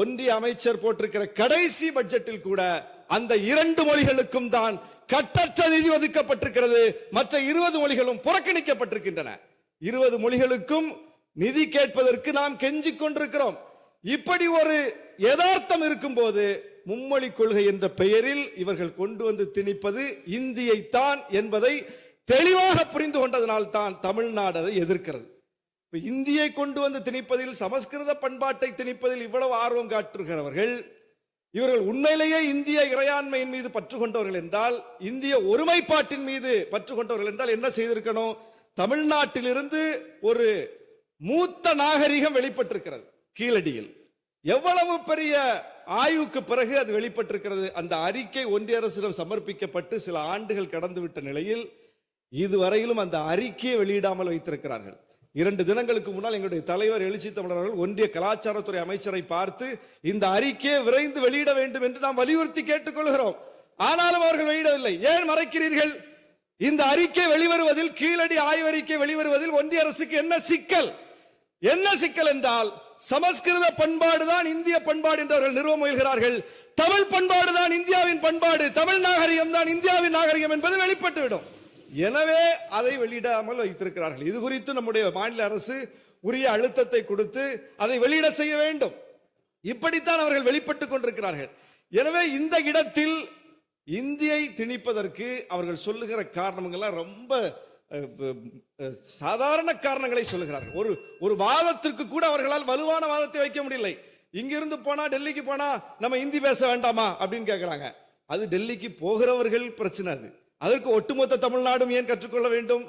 ஒன்றிய அமைச்சர் போட்டிருக்கிற கடைசி பட்ஜெட்டில் கூட அந்த இரண்டு மொழிகளுக்கும் தான் கட்டற்ற நிதி ஒதுக்கப்பட்டிருக்கிறது. மற்ற இருபது மொழிகளும் புறக்கணிக்கப்பட்டிருக்கின்றன. இருபது மொழிகளுக்கும் நிதி கேட்பதற்கு நாம் கெஞ்சிக் கொண்டிருக்கிறோம். இப்படி ஒரு யதார்த்தம் இருக்கும்போது மும்மொழி கொள்கை என்ற பெயரில் இவர்கள் கொண்டு வந்து திணிப்பது இந்தியைத்தான் என்பதை தெளிவாக புரிந்து கொண்டதனால் தான் தமிழ்நாடு அதை எதிர்க்கிறது. இப்போ இந்தியை கொண்டு வந்து திணிப்பதில் சமஸ்கிருத பண்பாட்டை திணிப்பதில் இவ்வளவு ஆர்வம் காட்டுகிறவர்கள் இவர்கள் உண்மையிலேயே இந்திய இறையாண்மையின் மீது பற்று கொண்டவர்கள் என்றால் இந்திய ஒருமைப்பாட்டின் மீது பற்று கொண்டவர்கள் என்றால் என்ன செய்திருக்கணும்? தமிழ்நாட்டிலிருந்து ஒரு மூத்த நாகரிகம் வெளிப்பட்டிருக்கிறது கீழடியில். எவ்வளவு பெரிய ஆய்வுக்கு பிறகு அது வெளிப்பட்டிருக்கிறது? அந்த அறிக்கை ஒன்றிய அரசிடம் சமர்ப்பிக்கப்பட்டு சில ஆண்டுகள் கடந்துவிட்ட நிலையில் இதுவரையிலும் அந்த அறிக்கையை வெளியிடாமல் வைத்திருக்கிறார்கள். இரண்டு தினங்களுக்கு முன்னால் எங்களுடைய தலைவர் எழுச்சி தமிழர் அவர்கள் ஒன்றிய கலாச்சாரத்துறை அமைச்சரை பார்த்து இந்த அறிக்கையை விரைந்து வெளியிட வேண்டும் என்று நாம் வலியுறுத்தி கேட்டுக்கொள்கிறோம். ஆனாலும் அவர்கள் வெளியிடவில்லை. ஏன் மறைக்கிறீர்கள்? இந்த அறிக்கை வெளிவருவதில் கீழடி ஆய்வறிக்கை வெளிவருவதில் ஒன்றிய அரசுக்கு என்ன சிக்கல்? என்ன சிக்கல் என்றால் சமஸ்கிருத பண்பாடு தான் இந்திய பண்பாடு என்று அவர்கள் நிறுவ முயல்கிறார்கள். தமிழ் பண்பாடு தான் இந்தியாவின் பண்பாடு. தமிழ் நாகரிகம் தான் இந்தியாவின் நாகரிகம் என்பது வெளிப்பட்டுவிடும். எனவே அதை வெளியிடாமல் வைத்திருக்கிறார்கள். இது குறித்து நம்முடைய மாநில அரசு உரிய அழுத்தத்தை கொடுத்து அதை வெளியிட செய்ய வேண்டும். இப்படித்தான் அவர்கள் வெளிப்பட்டுக் கொண்டிருக்கிறார்கள். எனவே இந்த இடத்தில் இந்தியை திணிப்பதற்கு அவர்கள் சொல்லுகிற காரணங்கள்லாம் ரொம்ப சாதாரண காரணங்களை சொல்லுகிறார்கள். ஒரு ஒரு வாதத்திற்கு கூட அவர்களால் வலுவான வாதத்தை வைக்க முடியலை. இங்கிருந்து போனா டெல்லிக்கு போனா நம்ம இந்தி பேச வேண்டாமா? அப்படின்னு கேட்கிறாங்க அது டெல்லிக்கு போகிறவர்கள் பிரச்சனை அது. அதற்கு ஒட்டுமொத்த தமிழ்நாடும் ஏன் கற்றுக்கொள்ள வேண்டும்?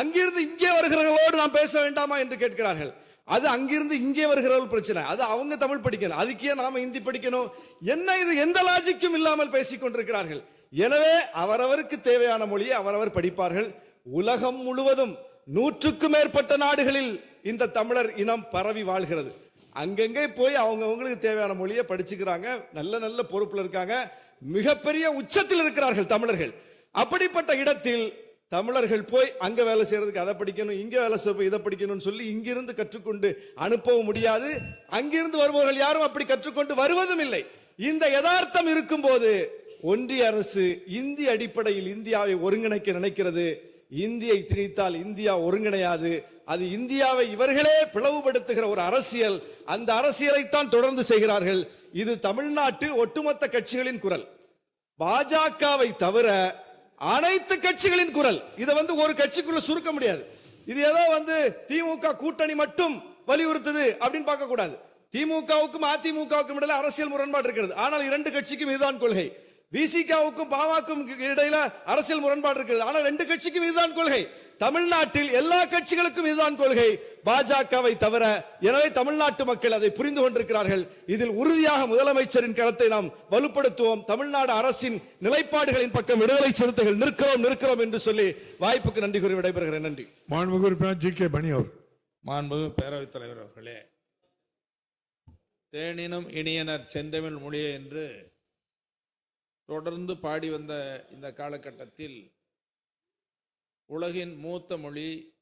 அங்கிருந்து இங்கே வருகிறவர்களோடு நாம் பேச வேண்டாமா என்று கேட்கிறார்கள். அது அங்கிருந்து இங்கே வருகிறவர்கள் பிரச்சனை. அது அவங்க தமிழ் படிக்கணும். அதுக்கே நாம ஹிந்தி படிக்கணும். என்ன இது? எந்த லாஜிக்கும் இல்லாமல் பேசிக் கொண்டிருக்கிறார்கள். எனவே அவரவருக்கு தேவையான மொழியை அவரவர் படிப்பார்கள். உலகம் முழுவதும் நூற்றுக்கும் மேற்பட்ட நாடுகளில் இந்த தமிழர் இனம் பரவி வாழ்கிறது. அங்கங்கே போய் அவங்கவுங்களுக்கு தேவையான மொழியை படிச்சுக்கிறாங்க. நல்ல நல்ல பொறுப்பில் இருக்காங்க. மிகப்பெரிய உச்சத்தில் இருக்கிறார்கள் தமிழர்கள். அப்படிப்பட்ட இடத்தில் தமிழர்கள் போய் அங்க வேலை செய்யறதுக்கு அதை படிக்கணும் இங்கே வேலை செய்ய இதை படிக்கணும்னு சொல்லி இங்கிருந்து கற்றுக்கொண்டு அனுப்பவும் முடியாது. அங்கிருந்து வருபவர்கள் யாரும் அப்படி கற்றுக்கொண்டு வருவதும் இல்லை. இந்த யதார்த்தம் இருக்கும்போது ஒன்றிய அரசு இந்திய அடிப்படையில் இந்தியாவை ஒருங்கிணைக்க நினைக்கிறது. இந்தியை திணித்தால் இந்தியா ஒருங்கிணையாது. அது இந்தியாவை இவர்களே பிளவுபடுத்துகிற ஒரு அரசியல். அந்த அரசியலைத்தான் தொடர்ந்து செய்கிறார்கள். இது தமிழ்நாட்டு ஒட்டுமொத்த கட்சிகளின் குரல். பாஜகவை தவிர அனைத்து கட்சிகளின் குரல். இதை வந்து ஒரு கட்சிக்குள்ள சுருக்க முடியாது. இது ஏதோ வந்து திமுக கூட்டணி மட்டும் வலியுறுத்துது அப்படின்னு பார்க்க கூடாது. திமுகவுக்கும் அதிமுகவுக்கும் இடையில அரசியல் முரண்பாடு இருக்கிறது. ஆனால் இரண்டு கட்சிக்கும் இதுதான் கொள்கை. விசிகாவுக்கும் பாமகவுக்கும் இடையில அரசியல் முரண்பாடு இருக்கிறது. ஆனால் ரெண்டு கட்சிக்கும் இதுதான் கொள்கை. தமிழ்நாட்டில் எல்லா கட்சிகளுக்கும் இதுதான் கொள்கை. பாஜகவை தவிர எனவே தமிழ்நாட்டு மக்கள் அதை புரிந்து கொண்டிருக்கிறார்கள். இதில் உறுதியாக முதலமைச்சரின் கருத்தை நாம் வலுப்படுத்துவோம். தமிழ்நாடு அரசின் நிலைப்பாடுகளின் பக்கம் விடுதலை சிறுத்தைகள் நிற்கிறோம் நிற்கிறோம் என்று சொல்லி வாய்ப்புக்கு நன்றி கூறி விடைபெறுகிறேன். நன்றி. மாண்புமிகு உறுப்பினர் ஜி கே பணி அவர் மாண்புமிகு பேரவைத் தலைவர் அவர்களே தேனினும் இனியனர் செந்தமிழ் மொழியே என்று தொடர்ந்து பாடி வந்த இந்த காலகட்டத்தில் உலகின் மூத்த மொழி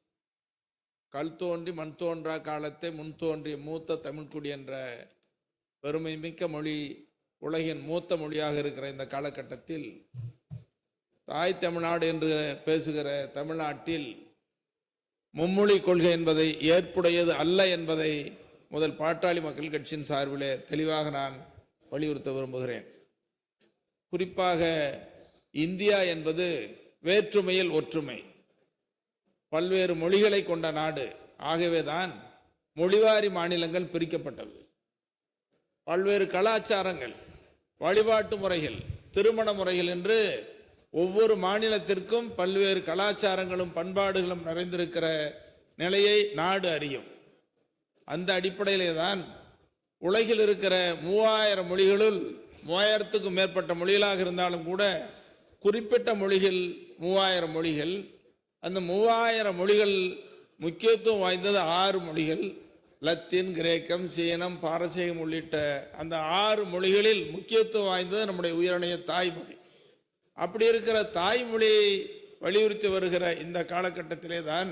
கல் தோன்றி மண் தோன்றா காலத்தை முன் தோன்றிய மூத்த தமிழ்க்குடி என்ற பெருமை மிக்க மொழி உலகின் மூத்த மொழியாக இருக்கிற இந்த காலகட்டத்தில் தாய் தமிழ்நாடு என்று பேசுகிற தமிழ்நாட்டில் மும்மொழி கொள்கை என்பதை ஏற்புடையது அல்ல என்பதை முதல் பாட்டாளி மக்கள் கட்சியின் சார்பிலே தெளிவாக நான் வலியுறுத்த விரும்புகிறேன். குறிப்பாக இந்தியா என்பது வேற்றுமையில் ஒற்றுமை. பல்வேறு மொழிகளை கொண்ட நாடு. ஆகவேதான் மொழிவாரி மாநிலங்கள் பிரிக்கப்பட்டது. பல்வேறு கலாச்சாரங்கள் வழிபாட்டு முறைகள் திருமண முறைகள் என்று ஒவ்வொரு மாநிலத்திற்கும் பல்வேறு கலாச்சாரங்களும் பண்பாடுகளும் நிறைந்திருக்கிற நிலையை நாடு அறியும். அந்த அடிப்படையிலே தான் உலகில் இருக்கிற மூவாயிரம் மொழிகளுள் மூவாயிரத்துக்கும் மேற்பட்ட மொழிகளாக இருந்தாலும் கூட குறிப்பிட்ட மொழிகள் மூவாயிரம் மொழிகள் அந்த மூவாயிரம் மொழிகள் முக்கியத்துவம் வாய்ந்தது ஆறு மொழிகள். லத்தீன் கிரேக்கம் சீனம் பாரசீகம் உள்ளிட்ட அந்த ஆறு மொழிகளில் முக்கியத்துவம் வாய்ந்தது நம்முடைய உயிரணைய தாய்மொழி. அப்படி இருக்கிற தாய்மொழியை வலியுறுத்தி வருகிற இந்த காலகட்டத்திலே தான்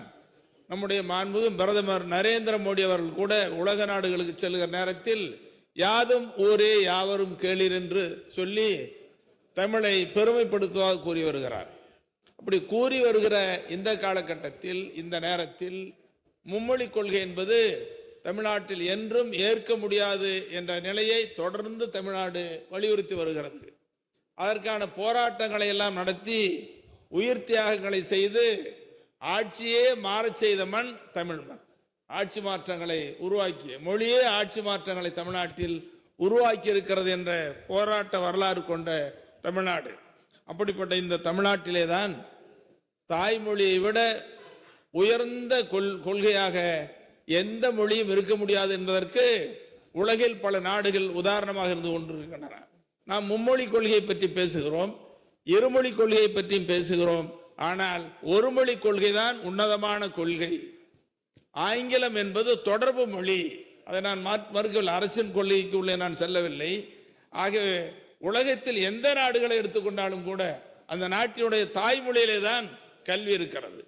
நம்முடைய மாண்புகும் பிரதமர் நரேந்திர மோடி அவர்கள் கூட உலக நாடுகளுக்கு செல்கிற நேரத்தில் யாதும் ஊரே யாவரும் கேளீர் என்று சொல்லி தமிழை பெருமைப்படுத்துவதாக கூறி வருகிறார். அப்படி கூறி வருகிற இந்த காலகட்டத்தில் இந்த நேரத்தில் மும்மொழி கொள்கை என்பது தமிழ்நாட்டில் என்றும் ஏற்க முடியாது என்ற நிலையை தொடர்ந்து தமிழ்நாடு வலியுறுத்தி வருகிறது. அதற்கான போராட்டங்களை எல்லாம் நடத்தி உயிர் தியாகங்களை செய்து ஆட்சியே மாறச் செய்த மண் தமிழ் மண். ஆட்சி மாற்றங்களை உருவாக்கிய மொழியே ஆட்சி மாற்றங்களை தமிழ்நாட்டில் உருவாக்கி இருக்கிறது என்ற போராட்ட வரலாறு கொண்ட தமிழ்நாடு. அப்படிப்பட்ட இந்த தமிழ்நாட்டிலே தான் தாய்மொழியை விட உயர்ந்த கொள் கொள்கையாக எந்த மொழியும் இருக்க முடியாது என்பதற்கு உலகில் பல நாடுகள் உதாரணமாக இருந்து கொண்டிருக்கின்றன. நாம் மும்மொழி கொள்கையை பற்றி பேசுகிறோம் இருமொழி கொள்கையை பற்றியும் பேசுகிறோம். ஆனால் ஒரு மொழி கொள்கை தான் உன்னதமான கொள்கை. ஆங்கிலம் என்பது தொடர்பு மொழி. அதை நான் மறுக்கவில்லை அரசின் கொள்கைக்கு உள்ளே நான் செல்லவில்லை. ஆகவே உலகத்தில் எந்த நாடுகளை எடுத்துக்கொண்டாலும் கூட அந்த நாட்டினுடைய தாய்மொழியிலே தான் கல்வி இருக்கிறது.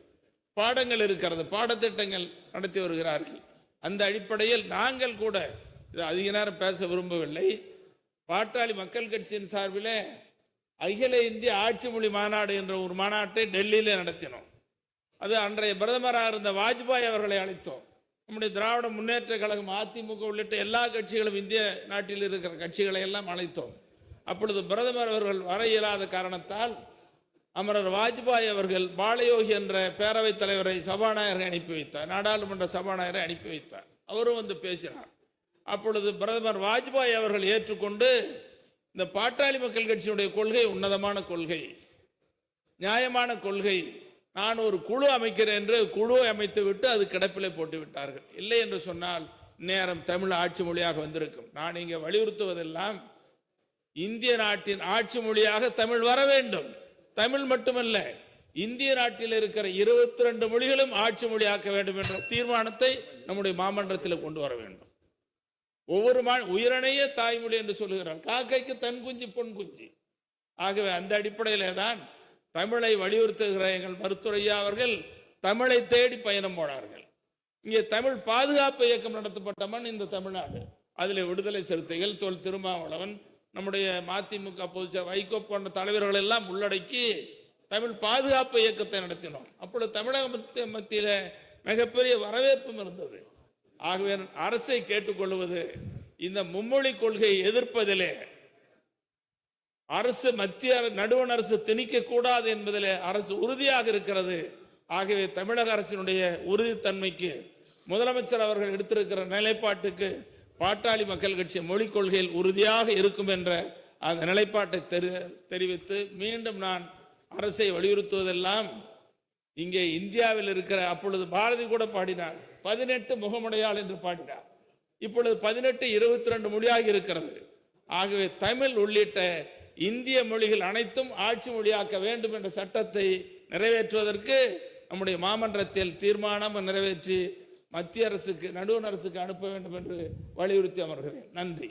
பாடங்கள் இருக்கிறது. பாடத்திட்டங்கள் நடத்தி வருகிறார்கள். அந்த அடிப்படையில் நாங்கள் கூட இது அதிக நேரம் பேச விரும்பவில்லை. பாட்டாளி மக்கள் கட்சியின் சார்பில் அகில இந்திய ஆட்சி மொழி மாநாடு என்ற ஒரு மாநாட்டை டெல்லியில் நடத்தினோம். அது அன்றைய பிரதமராக இருந்த வாஜ்பாய் அவர்களை அழைத்தோம். நம்முடைய திராவிட முன்னேற்ற கழகம் அதிமுக உள்ளிட்ட எல்லா கட்சிகளும் இந்திய நாட்டில் இருக்கிற கட்சிகளை எல்லாம் அழைத்தோம். அப்பொழுது பிரதமர் அவர்கள் வர இயலாத காரணத்தால் அமரர் வாஜ்பாய் அவர்கள் பாலயோகி என்ற பேரவைத் தலைவரை சபாநாயகரை அனுப்பி வைத்தார் நாடாளுமன்ற சபாநாயகரை அனுப்பி வைத்தார். அவரும் வந்து பேசினார். அப்பொழுது பிரதமர் வாஜ்பாய் அவர்கள் ஏற்றுக்கொண்டு இந்த பாட்டாளி மக்கள் கட்சியினுடைய கொள்கை உன்னதமான கொள்கை நியாயமான கொள்கை நான் ஒரு குழு அமைக்கிறேன் என்று குழுவை அமைத்து விட்டு அது கிடப்பிலே போட்டு விட்டார்கள். இல்லை என்று சொன்னால் நேரம் தமிழ் ஆட்சி மொழியாக வந்திருக்கும். நான் இங்கே வலியுறுத்துவதெல்லாம் இந்திய நாட்டின் ஆட்சி மொழியாக தமிழ் வர வேண்டும். தமிழ் மட்டுமல்ல இந்திய நாட்டில் இருக்கிற இருபத்தி ரெண்டு மொழிகளும் ஆட்சி மொழியாக்க வேண்டும் என்ற தீர்மானத்தை நம்முடைய மாமன்றத்தில் கொண்டு வர வேண்டும். ஒவ்வொரு மா உயிரணைய தாய்மொழி என்று சொல்லுகிறார் காக்கைக்கு தன் குஞ்சு பொன் குஞ்சு. ஆகவே அந்த அடிப்படையிலே தான் தமிழை வலியுறுத்துகிற எங்கள் மருத்துவரையா அவர்கள் தமிழை தேடி பயணம் போனார்கள். இங்கே தமிழ் பாதுகாப்பு இயக்கம் நடத்தப்பட்ட மண் இந்த தமிழ்நாடு. அதில் விடுதலை சிறுத்தைகள் தொல் திருமாவளவன் நம்முடைய மதிமுக பொதுச்ச வைகோ போன்ற தலைவர்கள் எல்லாம் உள்ளடக்கி தமிழ் பாதுகாப்பு இயக்கத்தை நடத்தினோம். அப்பொழுது தமிழக மத்தியில் மிகப்பெரிய வரவேற்பும் இருந்தது. ஆகவே அரசை கேட்டுக்கொள்வது இந்த மும்மொழி கொள்கையை எதிர்ப்பதிலே அரசு மத்திய அர- நடுவண் அரசு திணிக்க கூடாது என்பதிலே அரசு உறுதியாக இருக்கிறது. ஆகவே தமிழக அரசினுடைய உறுதித்தன்மைக்கு முதலமைச்சர் அவர்கள் எடுத்திருக்கிற நிலைப்பாட்டுக்கு பாட்டாளி மக்கள் கட்சி மொழிக் கொள்கையில் உறுதியாக இருக்கும் என்ற அந்த நிலைப்பாட்டை தெரி தெரிவித்து மீண்டும் நான் அரசை வலியுறுத்துவதெல்லாம் இங்கே இந்தியாவில் இருக்கிற அப்பொழுது பாரதி கூட பாடினார். பதினெட்டு முகமுடையாள் என்று பாடினார். இப்பொழுது பதினெட்டு இருபத்தி ரெண்டு மொழியாக இருக்கிறது. ஆகவே தமிழ் உள்ளிட்ட இந்திய மொழிகள் அனைத்தும் ஆட்சி மொழியாக்க வேண்டும் என்ற சட்டத்தை நிறைவேற்றுவதற்கு நம்முடைய மாமன்றத்தில் தீர்மானம் நிறைவேற்றி மத்திய அரசுக்கு நடுவண் அரசுக்கு அனுப்ப வேண்டும் என்று வலியுறுத்தி அமர்கிறேன். நன்றி.